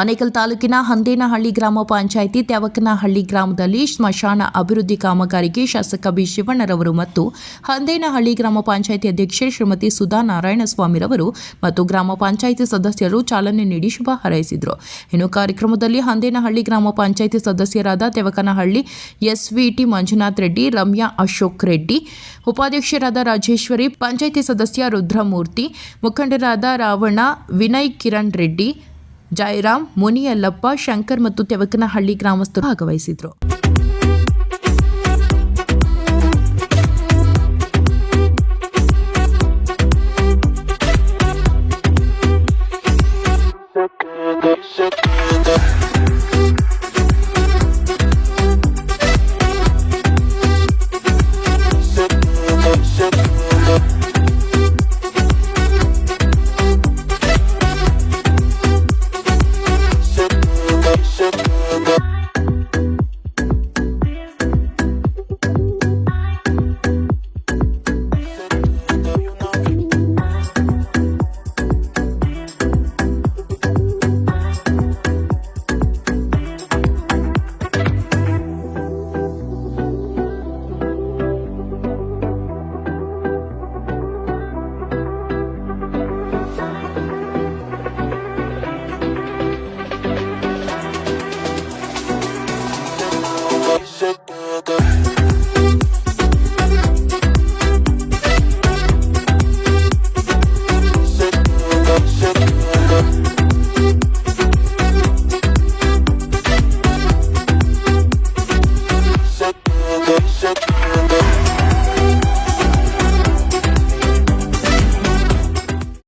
ಆನೇಕಲ್ ತಾಲೂಕಿನ ಹಂದೇನಹಳ್ಳಿ ಗ್ರಾಮ ಪಂಚಾಯಿತಿ ತ್ಯಾವಕನಹಳ್ಳಿ ಗ್ರಾಮದಲ್ಲಿ ಸ್ಮಶಾನ ಅಭಿವೃದ್ಧಿ ಕಾಮಗಾರಿಗೆ ಶಾಸಕ ಬಿ ಶಿವಣ್ಣರವರು ಮತ್ತು ಹಂದೇನಹಳ್ಳಿ ಗ್ರಾಮ ಪಂಚಾಯಿತಿ ಅಧ್ಯಕ್ಷೆ ಶ್ರೀಮತಿ ಸುಧಾ ನಾರಾಯಣಸ್ವಾಮಿರವರು ಮತ್ತು ಗ್ರಾಮ ಪಂಚಾಯಿತಿ ಸದಸ್ಯರು ಚಾಲನೆ ನೀಡಿ ಶುಭ ಹಾರೈಸಿದರು. ಇನ್ನು ಕಾರ್ಯಕ್ರಮದಲ್ಲಿ ಹಂದೇನಹಳ್ಳಿ ಗ್ರಾಮ ಪಂಚಾಯಿತಿ ಸದಸ್ಯರಾದ ತೆವಕನಹಳ್ಳಿ ಎಸ್ವಿಟಿ ಮಂಜುನಾಥ್ ರೆಡ್ಡಿ, ರಮ್ಯಾ ಅಶೋಕ್ ರೆಡ್ಡಿ, ಉಪಾಧ್ಯಕ್ಷರಾದ ರಾಜೇಶ್ವರಿ, ಪಂಚಾಯಿತಿ ಸದಸ್ಯ ರುದ್ರಮೂರ್ತಿ, ಮುಖಂಡರಾದ ರಾವಣ, ವಿನಯ್ ಕಿರಣ್ ರೆಡ್ಡಿ ಜಯರಾಮ್ ಮುನಿಯಲ್ಲಪ್ಪ ಶಂಕರ್ ಮತ್ತು ತೆವಕನಹಳ್ಳಿ ಗ್ರಾಮಸ್ಥರು ಭಾಗವಹಿಸಿದ್ರು. da da da